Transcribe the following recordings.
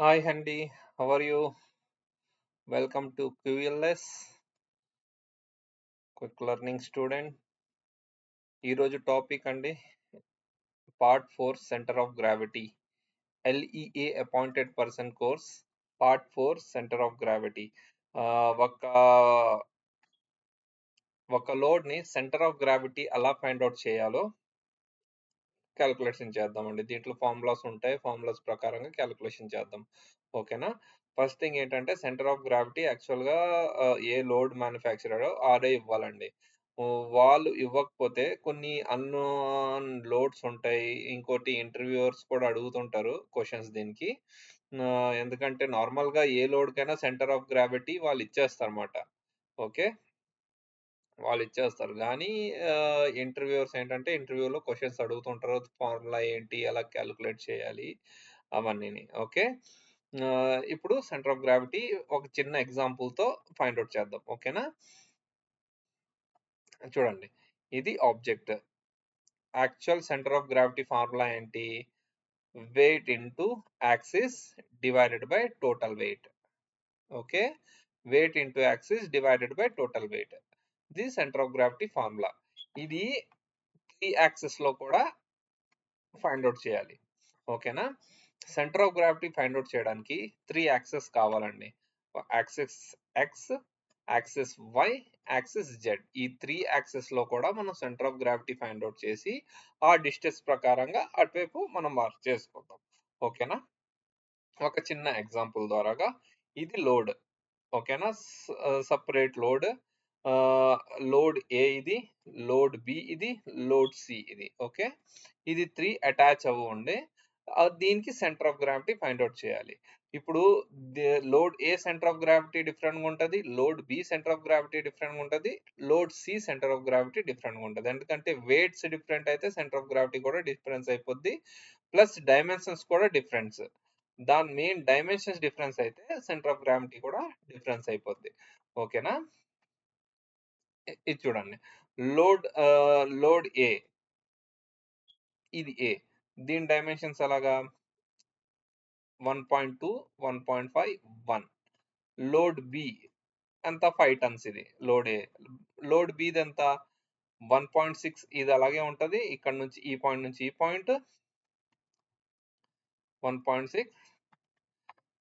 Hi అండి how you welcome to QLS quick learning student ఈరోజు topic అండి part four centre of gravity LEA appointed person course part four centre of gravity ఒక ఒక లోడ్ని centre of gravity ఎలా find out చేయాలో calculation చేద్దామండి. దీంట్లో ఫార్ములాస్ ఉంటాయి. ఫార్ములాస్ ప్రకారంగా క్యాలిక్యులేషన్ చేద్దాం. ఓకేనా? ఫస్ట్ థింగ్ ఏంటంటే సెంటర్ ఆఫ్ గ్రావిటీ యాక్చువల్గా ఏ లోడ్ మ్యానుఫ్యాక్చరర్ ఆడే ఇవ్వాలండి. వాళ్ళు ఇవ్వకపోతే కొన్ని అన్నోన్ లోడ్స్ ఉంటాయి. ఇంకోటి ఇంటర్వ్యూవర్స్ కూడా అడుగుతుంటారు క్వశ్చన్స్ దీనికి. ఎందుకంటే నార్మల్గా ఏ లోడ్కైనా సెంటర్ ఆఫ్ గ్రావిటీ వాళ్ళు ఇచ్చేస్తారన్నమాట. ఓకే? వాళ్ళు ఇచ్చేస్తారు. కానీ ఇంటర్వ్యూవర్స్ ఏంటంటే ఇంటర్వ్యూలో క్వశ్చన్స్ అడుగుతుంటారు. ఫార్ములా ఏంటి? ఎలా క్యాలిక్యులేట్ చేయాలి? అవన్నీని. ఓకే? ఇప్పుడు సెంటర్ ఆఫ్ గ్రావిటీ ఒక చిన్న ఎగ్జాంపుల్తో ఫైండ్ అవుట్ చేద్దాం. ఓకేనా? చూడండి. ఇది object. Actual centre of gravity formula ఏంటి? Weight into axis divided by total weight. Okay? Weight into axis divided by total weight. The centre of gravity formula. ఇది three యాక్సెస్లో కూడా ఫైండ్ అవుట్ చేయాలి. ఓకేనా? Centre of gravity find out చేయడానికి three axes కావాలండి. Axes X axes Y axes Z ఈ three యాక్సెస్లో కూడా మనం centre of gravity find out చేసి ఆ డిస్టెన్స్ ప్రకారంగా అటువైపు మనం మార్క్ చేసుకుందాం ఓకేనా? ఒక చిన్న ఎగ్జాంపుల్ ద్వారాగా ఇది లోడ్. ఓకేనా? సపరేట్ లోడ్ లోడ్ ఏ ఇది లోడ్ బి ఇది లోడ్ సి ఇది ఓకే? ఇది త్రీ అటాచ్ అవ్వ ఉండే దీనికి centre of gravity find out చేయాలి. ఇప్పుడు load A centre of gravity డిఫరెంట్గా ఉంటుంది load B centre of gravity డిఫరెంట్గా ఉంటుంది load C centre of gravity డిఫరెంట్గా ఉంటుంది. ఎందుకంటే వెయిట్స్ డిఫరెంట్ అయితే సెంటర్ ఆఫ్ గ్రావిటీ కూడా డిఫరెన్స్ అయిపోద్ది ప్లస్ డైమెన్షన్స్ కూడా డిఫరెన్స్ దాని మెయిన్ డైమెన్షన్స్ డిఫరెన్స్ అయితే సెంటర్ ఆఫ్ గ్రావిటీ కూడా డిఫరెన్స్ అయిపోద్ది. ఓకేనా? ఇది చూడండి. Load load A. ఇది ఏ. దీని డైమెన్షన్స్ ఎలాగా? One point two one point five one. Load B ఎంత? ఫైవ్ టన్స్ ఇది. Load A. లోడ్ బిది ఎంత? One point six. ఇది అలాగే ఉంటుంది. ఇక్కడ నుంచి ఈ పాయింట్ నుంచి ఈ point. One point six.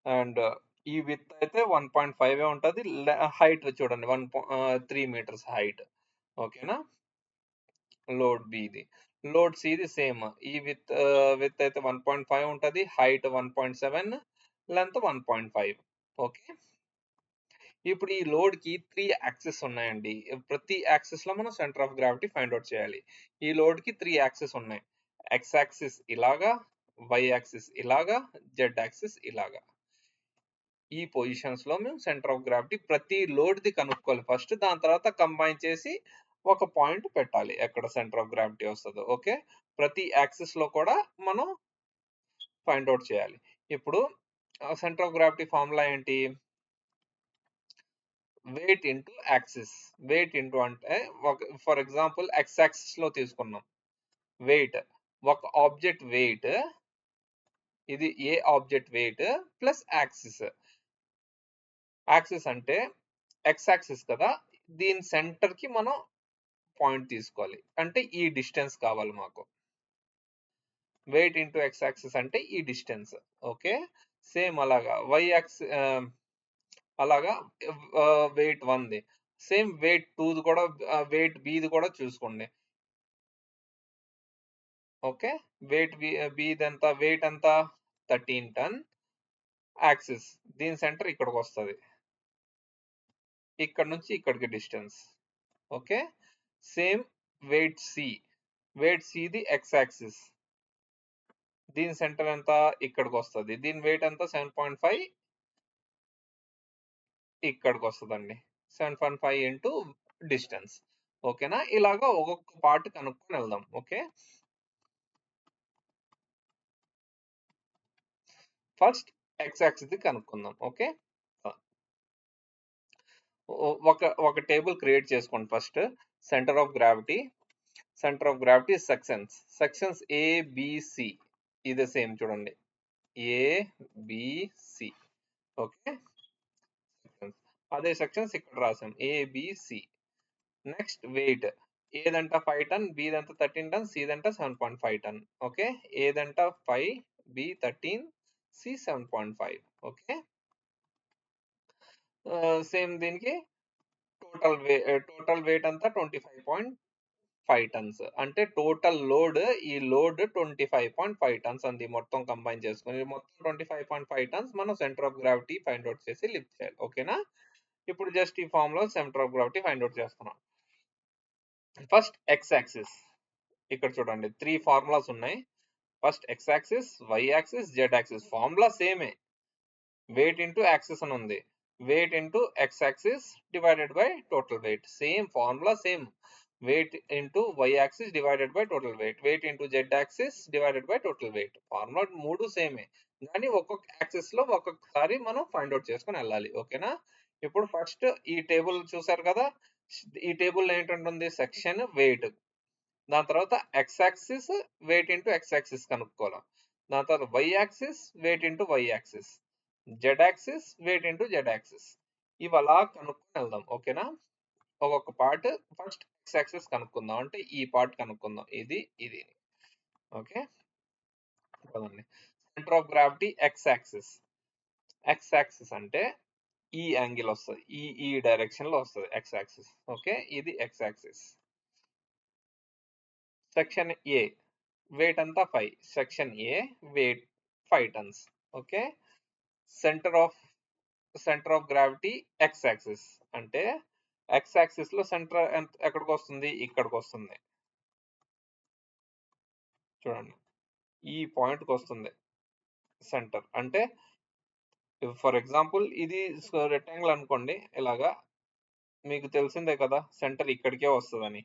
And ఈ విత్ అయితే వన్ పాయింట్ ఫైవ్ ఉంటుంది. హైట్ చూడండి. వన్ త్రీ మీటర్స్ హైట్ ఓకేనా? లోడ్ బిది లోడ్ సిది సేమ్ ఈ విత్ విత్ అయితే వన్ పాయింట్ ఫైవ్ ఉంటుంది. Height one point seven length one point five okay? ఇప్పుడు ఈ లోడ్కి త్రీ యాక్సెస్ ఉన్నాయండి. ప్రతి యాక్సెస్లో మనం centre of gravity find out చేయాలి. ఈ లోడ్కి త్రీ యాక్సెస్ ఉన్నాయి. ఎక్స్ యాక్సిస్ ఇలాగా వై యాక్సిస్ ఇలాగా జెడ్ యాక్సిస్ ఇలాగా. ఈ పొజిషన్స్లో మేము సెంటర్ ఆఫ్ గ్రావిటీ ప్రతి లోడ్ ది కనుక్కోవాలి. ఫస్ట్ దాని తర్వాత కంబైన్ చేసి ఒక పాయింట్ పెట్టాలి. ఎక్కడ సెంటర్ ఆఫ్ గ్రావిటీ వస్తుందో ఓకే ప్రతి యాక్సిస్లో కూడా మనం ఫైండ్ అవుట్ చేయాలి. ఇప్పుడు సెంటర్ ఆఫ్ గ్రావిటీ ఫార్ములా ఏంటి? Weight into axis weight into అంటే ఒక ఫర్ ఎగ్జాంపుల్ ఎక్స్ యాక్సిస్లో తీసుకున్నాం. వెయిట్ ఒక ఆబ్జెక్ట్ వెయిట్ ఇది A object weight plus axis axis అంటే ఎక్స్ యాక్సిస్ కదా దీని సెంటర్కి మనం పాయింట్ తీసుకోవాలి. అంటే ఈ డిస్టెన్స్ కావాలి మాకు. వెయిట్ ఇంటూ ఎక్స్ యాక్సిస్ అంటే ఈ డిస్టెన్స్ ఓకే సేమ్ అలాగా. వై యాక్స్ అలాగా వెయిట్ వన్ది సేమ్ వెయిట్ టూది కూడా వెయిట్ బిది కూడా చూసుకోండి. ఓకే వెయిట్ బి బిది ఎంత? వెయిట్ ఎంత? థర్టీన్ టన్ యాక్సిస్ దీని సెంటర్ ఇక్కడికి వస్తుంది. ఇక్కడ నుంచి ఇక్కడికి distance. Okay? Same weight C weight సిది X axis దీని సెంటర్ ఎంత? ఇక్కడికి వస్తుంది. దీని వెయిట్ ఎంత? సెవెన్ పాయింట్ ఫైవ్ ఇక్కడికి వస్తుందండి. Seven point five into distance. ఓకేనా? ఇలాగా ఒక్కొక్క పార్ట్ కనుక్కొని వెళ్దాం. ఓకే? ఫస్ట్ ఎక్స్ యాక్సిస్ కనుక్కుందాం. ఓకే? ఒక ఒక టేబుల్ క్రియేట్ చేసుకోండి first. Centre of gravity centre of gravity sections sections ABC ఇది ఇదే సేమ్ చూడండి. ఏబిసి ఓకే అదే సెక్షన్స్ ఇక్కడ రాసాం. ఏబిసి నెక్స్ట్ వెయిట్ ఏదంట ఫైవ్ టన్ బిదంట thirteen ton సిదంట seven point five ton okay ఏదంట five B thirteen C seven point five okay same దీనికి total వే total weight అంతా twenty five point five tons. అంటే total load ఈ load twenty five point five tons అంది మొత్తం combine చేసుకుని. మొత్తం twenty five point five tons మనం centre of gravity find out చేసి లిఫ్ట్ చేయాలి. ఓకేనా? ఇప్పుడు జస్ట్ ఈ ఫామ్లో centre of gravity find out చేస్తున్నాం. ఫస్ట్ ఎక్స్ యాక్సిస్ ఇక్కడ చూడండి త్రీ ఫార్ములాస్ ఉన్నాయి. First X axis Y axis Z axis formula సేమే. వెయిట్ ఇంటూ యాక్సిస్ అని ఉంది. Weight into X axis divided by total weight same formula, same weight into Y axis divided by total weight weight into Z axis divided by total weight Formula మూడు సేమే కానీ ఒక్కొక్క యాక్సిస్లో ఒక్కొక్కసారి మనం find out చేసుకుని వెళ్ళాలి. ఓకేనా ఇప్పుడు ఫస్ట్ ఈ టేబుల్ చూసారు కదా? ఈ టేబుల్ ఏంటంటుంది సెక్షన్ వెయిట్ దాని తర్వాత X axis weight into X axis కనుక్కోవాలి. దాని తర్వాత Y axis weight into Y axis Z axis weight into Z axis ఇవి అలా కనుక్కొని వెళ్దాం ఓకేనా? ఒక్కొక్క పార్ట్ ఫస్ట్ ఎక్స్ యాక్సిస్ కనుక్కుందాం. అంటే ఈ పార్ట్ కనుక్కుందాం. ఇది ఇది. ఓకే? కదండి centre of gravity X axis X axis అంటే ఈ యాంగిల్ వస్తుంది. ఈ ఈ డైరెక్షన్లో వస్తుంది ఎక్స్ యాక్సిస్ ఓకే? ఇది X axis section A weight అంతా five section A weight five tons okay? Centre of centre of gravity X axis అంటే ఎక్స్ యాక్సిస్లో సెంటర్ ఎక్కడికి వస్తుంది ఇక్కడికి వస్తుంది చూడండి. ఈ పాయింట్కి వస్తుంది సెంటర్ అంటే ఫర్ ఎగ్జాంపుల్ ఇది రెక్టాంగిల్ అనుకోండి ఇలాగా మీకు తెలిసిందే కదా సెంటర్ ఇక్కడికే వస్తుందని.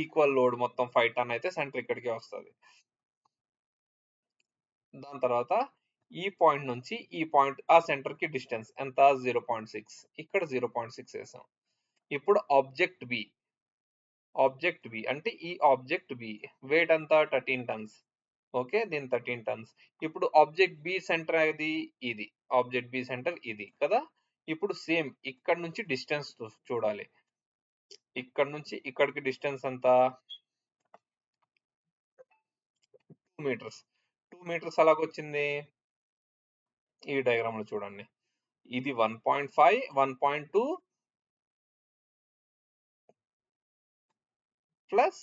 ఈక్వల్ లోడ్ మొత్తం ఫైవ్ టన్ అయితే సెంటర్ ఇక్కడికే వస్తుంది. దాని తర్వాత ఈ పాయింట్ నుంచి ఈ పాయింట్ ఆ సెంటర్కి డిస్టెన్స్ ఎంత? Zero point six. ఇక్కడ జీరో పాయింట్ సిక్స్ వేసాం. ఇప్పుడు ఆబ్జెక్ట్ బి. ఆబ్జెక్ట్ బి అంటే ఈ ఆబ్జెక్ట్ బి వెయిట్ అంతా థర్టీన్ టన్స్. ఓకే? దీని థర్టీన్ టన్స్. ఇప్పుడు ఆబ్జెక్ట్ బి సెంటర్ అది ఇది. ఆబ్జెక్ట్ బి సెంటర్ ఇది కదా? ఇప్పుడు సేమ్ ఇక్కడ నుంచి డిస్టెన్స్ చూడాలి. ఇక్కడ నుంచి ఇక్కడికి డిస్టెన్స్ ఎంత? Two metres. టూ మీటర్స్ ఎలాగొచ్చింది? ఈ డయాగ్రామ్లో చూడండి. ఇది one point five one point two plus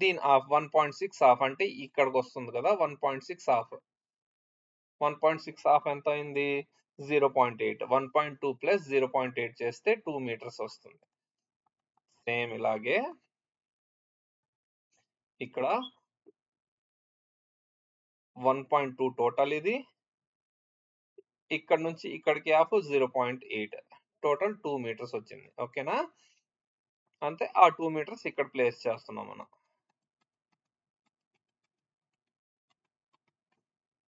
దీని half one point six half అంటే ఇక్కడికి వస్తుంది కదా one point six half. One point six half ఎంత అయింది? Zero point eight. One point two plus zero point eight చేస్తే టూ మీటర్స్ వస్తుంది. Same ఇలాగే ఇక్కడ వన్ పాయింట్ టూ టోటల్ ఇది. ఇక్కడ నుంచి ఇక్కడికి half zero point eight. Total two metres వచ్చింది. ఓకేనా అంతే ఆ టూ మీటర్స్ ఇక్కడ ప్లేస్ చేస్తున్నాం మనం.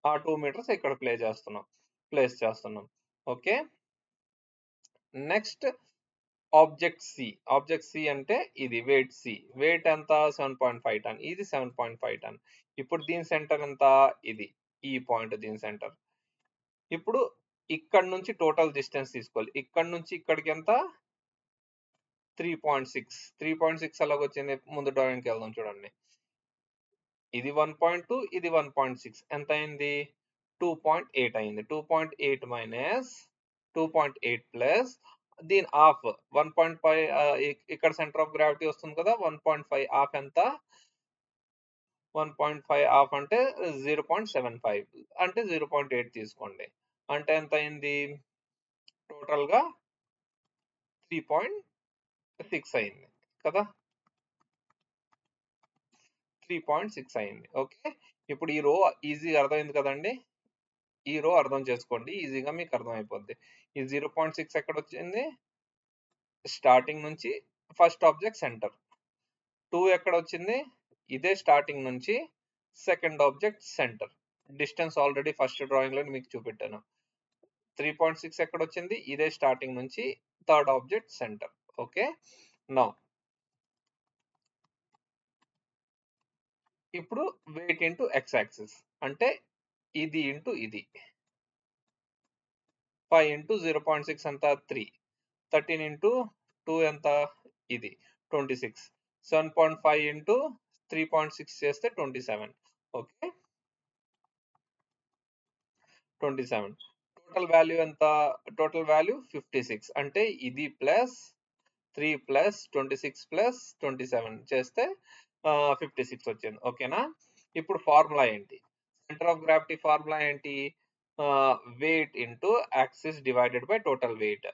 ఆ టూ మీటర్స్ ఇక్కడ ప్లే చేస్తున్నాం. ప్లేస్ చేస్తున్నాం. Okay next object C object C అంటే ఇది వెయిట్ సి వెయిట్ ఎంత? సెవెన్ పాయింట్ ఫైవ్ టన్ ఇది సెవెన్ పాయింట్ ఫైవ్ టన్ ఇప్పుడు దీని సెంటర్ ఎంత? ఇది. ఈ పాయింట్ దీని సెంటర్ ఇప్పుడు ఇక్కడ నుంచి టోటల్ డిస్టెన్స్ తీసుకోవాలి. ఇక్కడ నుంచి ఇక్కడికి ఎంత? Three point six three point six అలాగ వచ్చింది ముందు డ్రాయింగ్కి వెళ్దాం చూడండి. ఇది వన్ పాయింట్ టూ ఇది వన్ పాయింట్ సిక్స్ ఎంత అయింది టూ పాయింట్ ఎయిట్ అయింది. Two point eight minus two point eight plus దీని ఆఫ్ వన్ పాయింట్ ఫైవ్ ఇక్కడ సెంటర్ ఆఫ్ గ్రావిటీ వస్తుంది కదా? వన్ పాయింట్ ఫైవ్ ఆఫ్ ఎంత? వన్ పాయింట్ ఫైవ్ ఆఫ్ అంటే జీరో పాయింట్ సెవెన్ ఫైవ్ అంటే జీరో పాయింట్ ఎయిట్ తీసుకోండి. అంటే ఎంత అయింది? టోటల్గా త్రీ పాయింట్ సిక్స్ అయింది కదా? త్రీ పాయింట్ సిక్స్ అయింది. ఓకే. ఇప్పుడు ఈ రో ఈజీగా అర్థమైంది కదండి? ఈ రో అర్థం చేసుకోండి. ఈజీగా మీకు అర్థమైపోద్ది. ఈ జీరో పాయింట్ సిక్స్ ఎక్కడ వచ్చింది స్టార్టింగ్ నుంచి ఫస్ట్ ఆబ్జెక్ట్ సెంటర్. టూ ఎక్కడ వచ్చింది ఇదే స్టార్టింగ్ నుంచి second object centre. Distance already first డ్రాయింగ్లో మీకు చూపెట్టాను. త్రీ పాయింట్ సిక్స్ ఎక్కడ వచ్చింది ఇదే స్టార్టింగ్ నుంచి third object centre. Okay? Now. ఇప్పుడు వెయిట్ ఇంటూ ఎక్స్ యాక్సిస్. అంటే ఇది ఇంటూ ఇది. Five into zero point six ఎంత? త్రీ. థర్టీన్ ఇంటూ టూ ఎంత? ఇది. Twenty six. Seven point five into three point six చేస్తే twenty seven. Okay? Twenty seven. Total value ఎంత? Total value fifty six. అంటే ఇది plus three plus twenty six plus twenty seven చేస్తే fifty six వచ్చింది. ఓకేనా? ఇప్పుడు ఫార్ములా ఏంటి? Centre of gravity formula ఏంటి? Weight into axis divided by total weight.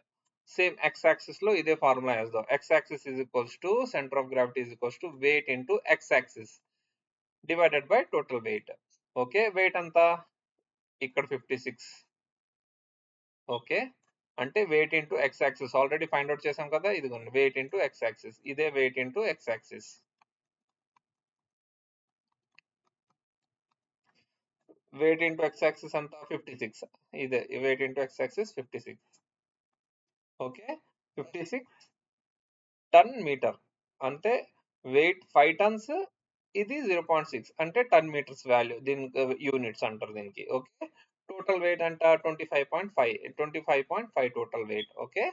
Same X యాక్సిస్లో ఇదే ఫార్ములా వేద్దాం. X axis is equals to centre of gravity is equals to weight into X axis divided by total weight. Okay weight అంతా ఇక్కడ fifty six. Okay. అంటే weight into X axis already find out చేసాం కదా? ఇదిగోండి weight into X axis ఇదే weight into X axis weight into X axis అంతా fifty six ఇదే weight into X axis fifty six okay fifty six ton metre. అంటే weight five tons ఇది zero point six అంటే ton metres value దీనికి uh, units అంటారు దీనికి. Okay? Total weight అంట twenty five point five twenty five point five total weight okay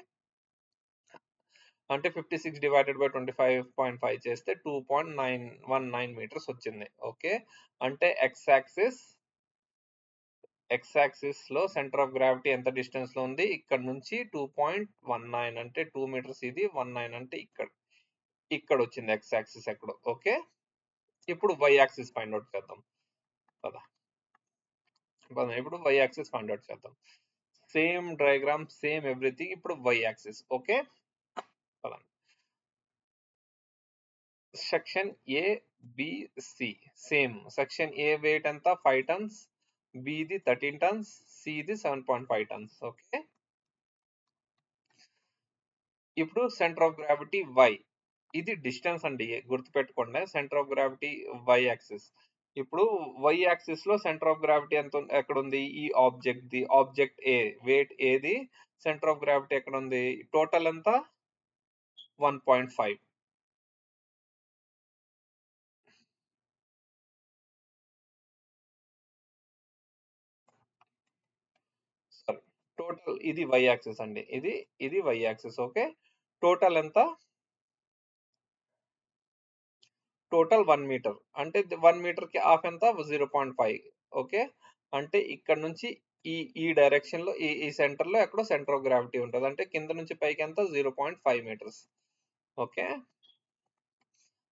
అంటే fifty six divided by twenty five point five చేస్తే two point nine one nine metres వచ్చింది okay అంటే X axis X యాక్సిస్లో centre of gravity ఎంత డిస్టెన్స్లో ఉంది? ఇక్కడ నుంచి టూ పాయింట్ వన్ నైన్ అంటే టూ మీటర్స్ ఇది వన్ నైన్ అంటే ఇక్కడ. ఇక్కడ వచ్చింది ఎక్స్ యాక్సిస్ ఎక్కడ ఓకే ఇప్పుడు వై యాక్సిస్ ఫైండ్ అవుట్ చేద్దాం. కదా ఇప్పుడు వై యాక్సిస్ ఫైండ్ అవుట్ చేద్దాం. సేమ్ డయాగ్రామ్ సేమ్ ఎవ్రీథింగ్ ఇప్పుడు Y axis okay section A B C same section A weight ఎంత? ఫైవ్ టన్స్ బిది thirteen tons సిది seven point five tons okay ఇప్పుడు centre of gravity Y ఇది distance అండి గుర్తుపెట్టుకోండి. Centre of gravity Y axis ఇప్పుడు Y యాక్సిస్లో centre of gravity ఎంత ఎక్కడ ఉంది ఈ ఆబ్జెక్ట్ ది. ఆబ్జెక్ట్ ఏ వెయిట్ ఏది? సెంటర్ ఆఫ్ గ్రావిటీ ఎక్కడ ఉంది టోటల్ ఎంత వన్ పాయింట్ ఫైవ్ టోటల్ ఇది వై యాక్సిస్ అండి. ఇది ఇది వై యాక్సిస్ ఓకే టోటల్ ఎంత? Total one metre. అంటే వన్ మీటర్కి హాఫ్ ఎంత? Zero point five. ఓకే? అంటే ఇక్కడ నుంచి ఈ ఈ డైరెక్షన్లో ఈ ఈ సెంటర్లో ఎక్కడో సెంటర్ ఆఫ్ గ్రావిటీ ఉంటుంది. అంటే కింద నుంచి పైకి ఎంత? Zero point five metres. Okay?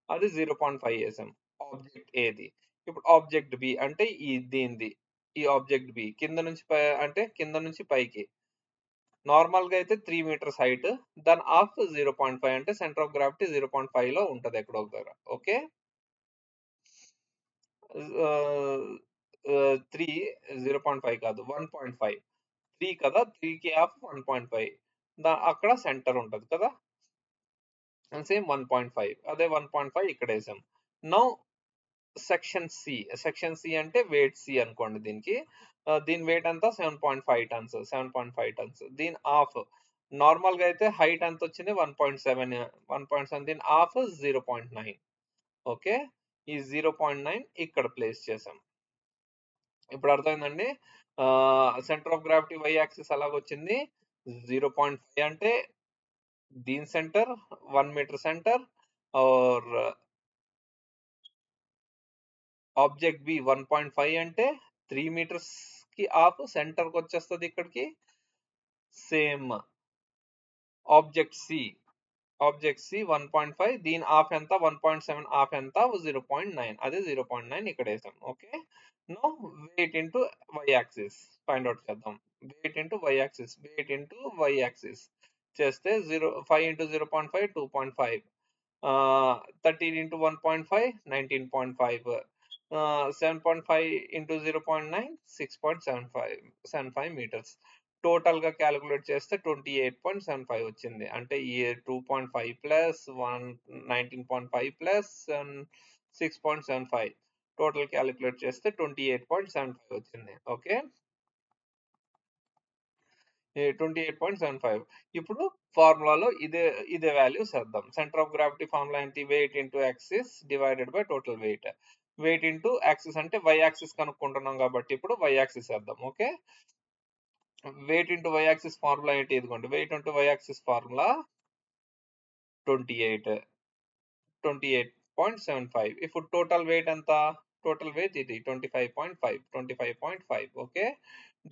అది జీరో పాయింట్ ఫైవ్ వేసాం ఆబ్జెక్ట్ ఏది? ఇప్పుడు ఆబ్జెక్ట్ బి అంటే ఈ దీనిది. ఈ ఆబ్జెక్ట్ బి. కింద నుంచి అంటే కింద నుంచి పైకి. నార్మల్గా అయితే త్రీ మీటర్స్ హైట్ దాని ఆఫ్ జీరో పాయింట్ ఫైవ్ అంటే centre of gravity zero point ఫైవ్లో ఉంటది ఎక్కడో దగ్గర. Okay? Three zero point five కాదు వన్ పాయింట్ ఫైవ్. త్రీ కదా త్రీకి ఆఫ్ వన్ పాయింట్ ఫైవ్. దా అక్కడ సెంటర్ ఉంటది కదా? Same one point five. అదే వన్ పాయింట్ ఫైవ్ ఇక్కడ వేసాం. Now section C section C అంటే వెయిట్ సి అనుకోండి దీనికి. దీని వెయిట్ అంతా seven point five tons seven point five tons దీని ఆఫ్ నార్మల్గా అయితే హైట్ ఎంత వచ్చింది? One point seven one point seven దీని half zero point nine okay ఈ జీరో పాయింట్ నైన్ ఇక్కడ ప్లేస్ చేసాం ఇప్పుడు అర్థమైందండి? Centre of gravity Y axis అలాగొచ్చింది zero point five అంటే దీని centre one metre centre or object B one point five అంటే three metres కి ఆఫ్ సెంటర్కి వచ్చేస్తుంది ఇక్కడికి. Same object C. Object C one point five దీని ఆఫ్ ఎంత? వన్ పాయింట్ సెవెన్ ఆఫ్ ఎంత? Zero point nine. అదే జీరో పాయింట్ నైన్ ఇక్కడ వేసాం. Okay? No weight into Y axis. Find out చేద్దాం. Weight into Y axis. Weight into Y axis. చేస్తే zero five into zero point five two point five. Thirteen into one point five nineteen point five. Seven point five into zero point nine six point seven five seven five metres టోటల్గా calculate చేస్తే twenty eight point seven five వచ్చింది. అంటే ఈ two point five plus one nineteen point five plus six point seven five total calculate చేస్తే twenty eight point seven five వచ్చింది. Okay twenty eight point seven five ఇప్పుడు ఫార్ములాలో ఇదే ఇదే values వేద్దాం సెంటర్ ఆఫ్ గ్రావిటీ ఫార్ములా ఏంటి? Weight into axis divided by total weight weight into axis అంటే Y axis కనుక్కుంటున్నాం కాబట్టి ఇప్పుడు వై యాక్సిస్ వేద్దాం okay? Weight into Y axis formula ఏంటి? ఇదిగోండి weight into Y axis formula twenty eight twenty eight point seven five ఇప్పుడు total weight ఎంత? Total weight ఇది twenty five point five twenty five point five okay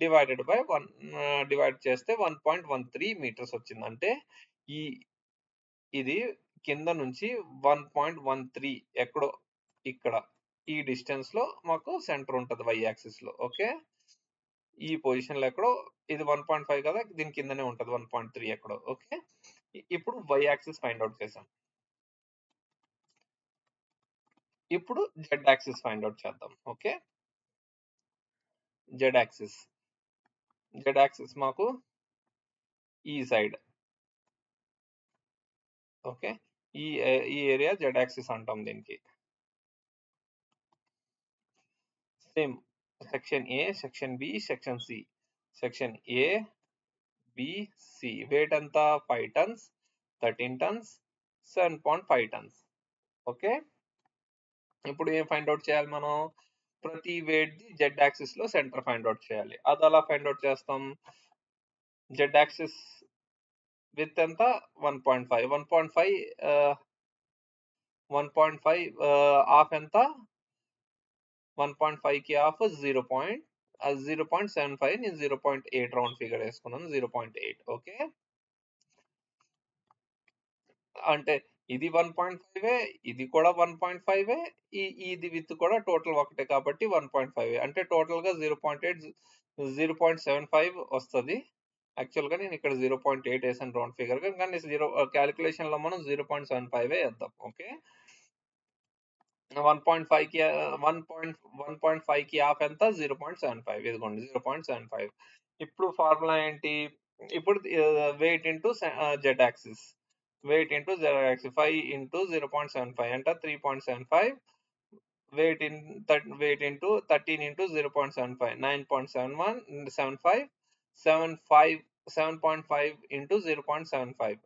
divided by one divide చేస్తే one point one three metres వచ్చింది. అంటే ఈ ఇది కింద నుంచి వన్ పాయింట్ వన్ త్రీ ఎక్కడో ఇక్కడ ఈ డిస్టెన్స్లో మాకు సెంటర్ ఉంటుంది వై యాక్సిస్లో ఓకే ఈ పొజిషన్లో ఎక్కడో ఇది వన్ పాయింట్ ఫైవ్ కదా దీని కిందనే ఉంటుంది వన్ పాయింట్ త్రీ ఎక్కడో ఓకే ఇప్పుడు వై యాక్సిస్ ఫైండ్ అవుట్ చేసాం ఇప్పుడు జెడ్ యాక్సిస్ ఫైండ్ అవుట్ చేద్దాం okay Z axis Z axis మాకు ఈ సైడ్ ఓకే ఈ ఈ ఏరియా జెడ్ యాక్సిస్ అంటాం దీనికి. Same section A section B section C. Section A B C weight ఎంత five tons thirteen tons seven point five tons. Okay? ఇప్పుడు ఏం find out చేయాలి మనం? ప్రతి వెయిట్ ది జెడ్ యాక్సిస్లో సెంటర్ ఫైండ్ అవుట్ చేయాలి. అది అలా ఫైండ్ అవుట్ చేస్తాం? జెడ్ యాక్సిస్ విత్ ఎంత? One point five. One point five one point five half ఎంత? వన్ పాయింట్ ఫైవ్కి half zero point zero point seven five నేను zero point eight round figure వేసుకున్నాను zero point eight okay? అంటే ఇది one point five ఇది కూడా one point five ఈ ఇది విత్ కూడా టోటల్ ఒకటే కాబట్టి వన్ పాయింట్ ఫైవ్ అంటే టోటల్గా zero point eight zero point seven five వస్తుంది. యాక్చువల్గా నేను ఇక్కడ జీరో పాయింట్ ఎయిట్ వేసాను రౌండ్ ఫిగర్గా కానీ జీరో క్యాలిక్యులేషన్లో మనం జీరో పాయింట్ సెవెన్ ఫైవ్ వేద్దాం ఓకే? వన్ పాయింట్ ఫైవ్కి వన్ పాయింట్ వన్ పాయింట్ ఫైవ్కి హాఫ్ ఎంత? జీరో పాయింట్ సెవెన్ ఫైవ్ ఇదిగోండి జీరో పాయింట్ సెవెన్ ఫైవ్ ఇప్పుడు ఫార్ములా ఏంటి? ఇప్పుడు weight into Z axis weight into Z axis five into zero point seven five అంటే three point seven five weight in weight into thirteen into zero point seven five nine point seven one seven five seven five seven point five into zero point seven five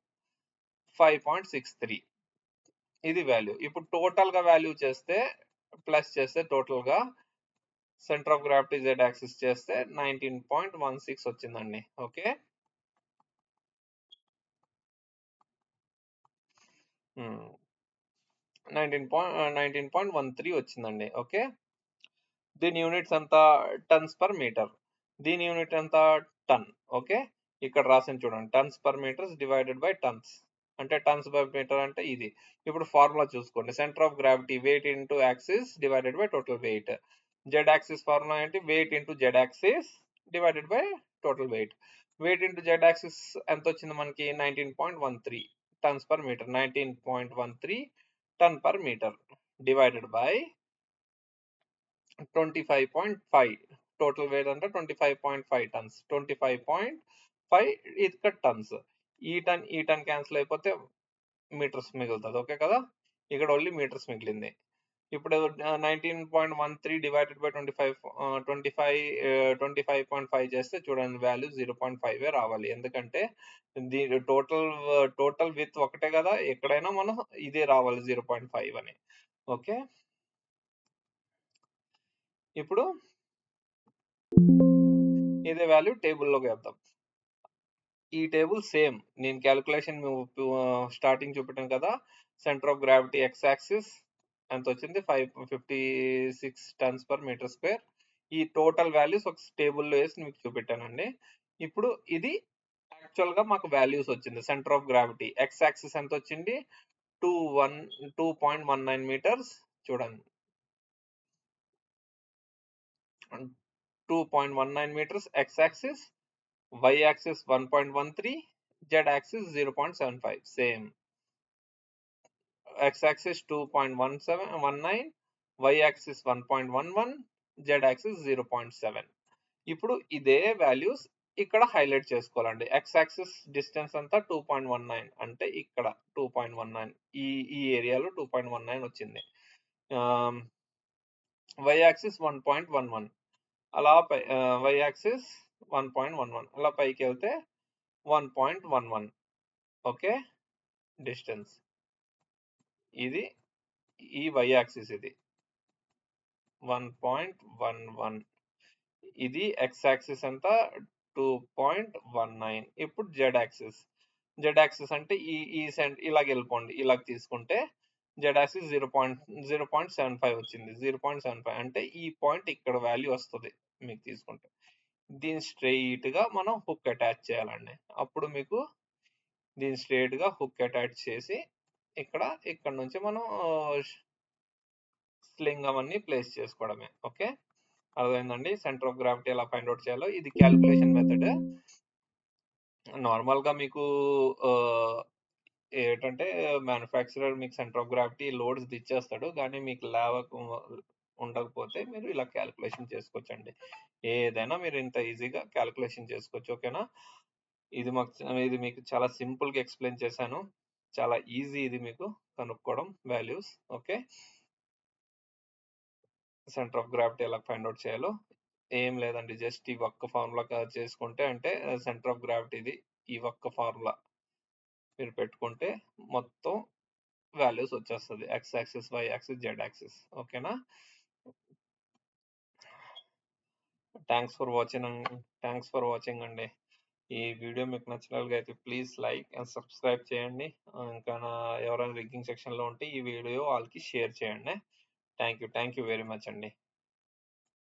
five point six three ఇది value ఇప్పుడు టోటల్గా value చేస్తే plus చేస్తే టోటల్గా centre of gravity Z axis చేస్తే nineteen point one six వచ్చిందండి. Okay nineteen point nineteen point one three వచ్చిందండి. Okay దీని యూనిట్స్ ఎంత? టన్స్ పర్ మీటర్ దీని యూనిట్ ఎంత? టన్ ఓకే ఇక్కడ రాసింది చూడండి. Tons per metres divided by tons అంటే టన్స్ బై మీటర్ అంటే ఇది. ఇప్పుడు ఫార్ములా చూసుకోండి. Centre of gravity weight into axis divided by total weight Z axis formula ఏంటి? Weight into Z axis divided by total weight weight into Z axis ఎంత వచ్చింది మనకి? Nineteen point one three tons per metre nineteen point one three ton per metre divided by twenty five point five total weight అంటే twenty five point five tons twenty five point five ఇక్కడ tons ఈ ton ఈ ton cancel అయిపోతే metres మిగులుతుంది. Okay కదా? ఇక్కడ only metres మిగిలింది. ఇప్పుడు nineteen point one three divided by twenty five twenty five twenty five point five చేస్తే చూడండి వాల్యూ జీరో పాయింట్ ఫైవ్ రావాలి. ఎందుకంటే దీని టోటల్ టోటల్ విత్ ఒకటే కదా? ఎక్కడైనా మనం ఇదే రావాలి జీరో పాయింట్ ఫైవ్ అని. ఓకే? ఇప్పుడు ఇదే వాల్యూ టేబుల్లోకి వేద్దాం. ఈ టేబుల్ సేమ్. నేను క్యాలిక్యులేషన్ స్టార్టింగ్ చూపెట్టాను కదా centre of gravity X axis ఎంత వచ్చింది? Five fifty six tons per metre square. ఈ టోటల్ వాల్యూస్ ఒక టేబుల్లో వేసి మీకు చూపెట్టానండి. ఇప్పుడు ఇది యాక్చువల్గా మాకు వాల్యూస్ వచ్చింది. Centre of gravity X axis ఎంత వచ్చింది? Two one two point one nine metres. చూడండి. Two point one nine metres X axis. Y axis 1.13 z axis 0.75 same. X axis 2.1719 y axis 1.11 z axis 0.7 ఇప్పుడు ఇదే values ఇక్కడ highlight చేసుకోవాలండి. X axis distance అంతా two point one nine అంటే ఇక్కడ two point one nine ఈ ఈ ఏరియాలో టూ పాయింట్ వన్ నైన్ వచ్చింది. Y axis one point one one అలా Y axis uh, one point one one. అలా పైకి వెళ్తే one point one one. Okay? Distance. ఇది ఈ వై యాక్సిస్ ఇది. One point one one. ఇది ఎక్స్ యాక్సిస్ ఎంత? Two point one nine. ఇప్పుడు జెడ్ యాక్సిస్. జెడ్ యాక్సిస్ అంటే ఈ ఈ సెంట్ ఇలాగ వెళ్ళిపోండి. ఇలాగ తీసుకుంటే Z axis zero point zero point seven five వచ్చింది. జీరో పాయింట్ సెవెన్ ఫైవ్ అంటే ఈ పాయింట్ ఇక్కడ వాల్యూ వస్తుంది మీకు తీసుకుంటే. దీని స్ట్రెయిట్గా మనం హుక్ అటాచ్ చేయాలండి. అప్పుడు మీకు దీని స్ట్రెయిట్గా హుక్ అటాచ్ చేసి ఇక్కడ ఇక్కడ నుంచి మనం స్లింగ్ అవన్నీ ప్లేస్ చేసుకోవడమే. ఓకే? అర్థమైందండి? సెంటర్ ఆఫ్ గ్రావిటీ ఎలా ఫైండ్ అవుట్ చేయాలో? ఇది క్యాలిక్యులేషన్ మెథడ్. నార్మల్గా మీకు ఏంటంటే మ్యానుఫ్యాక్చరర్ మీకు సెంటర్ ఆఫ్ గ్రావిటీ లోడ్స్ ఇచ్చేస్తాడు కానీ మీకు లేవకు ఉండకపోతే మీరు ఇలా క్యాలిక్యులేషన్ చేసుకోవచ్చండి. ఏదైనా మీరు ఇంత ఈజీగా క్యాలిక్యులేషన్ చేసుకోవచ్చు ఓకేనా? ఇది మాకు ఇది మీకు చాలా సింపుల్గా ఎక్స్ప్లెయిన్ చేశాను. చాలా ఈజీ ఇది మీకు కనుక్కోవడం values okay? Centre of gravity ఎలా ఫైండ్ అవుట్ చేయాలో ఏం లేదండి. జస్ట్ ఈ ఒక్క ఫార్ములా చేసుకుంటే అంటే సెంటర్ ఆఫ్ గ్రావిటీ ఇది ఈ ఒక్క ఫార్ములా మీరు పెట్టుకుంటే మొత్తం వాల్యూస్ వచ్చేస్తుంది. X axis Y axis Z axis ఓకేనా? Thanks for watching thanks for watching అండి. ఈ వీడియో మీకు నచ్చినట్లయితే ప్లీజ్ లైక్ అండ్ సబ్స్క్రైబ్ చేయండి. ఇంకా నా- ఎవరైనా రిగ్గింగ్ సెక్షన్లో ఉంటే ఈ వీడియో వాళ్ళకి షేర్ చేయండి. Thank you thank you very much అండి.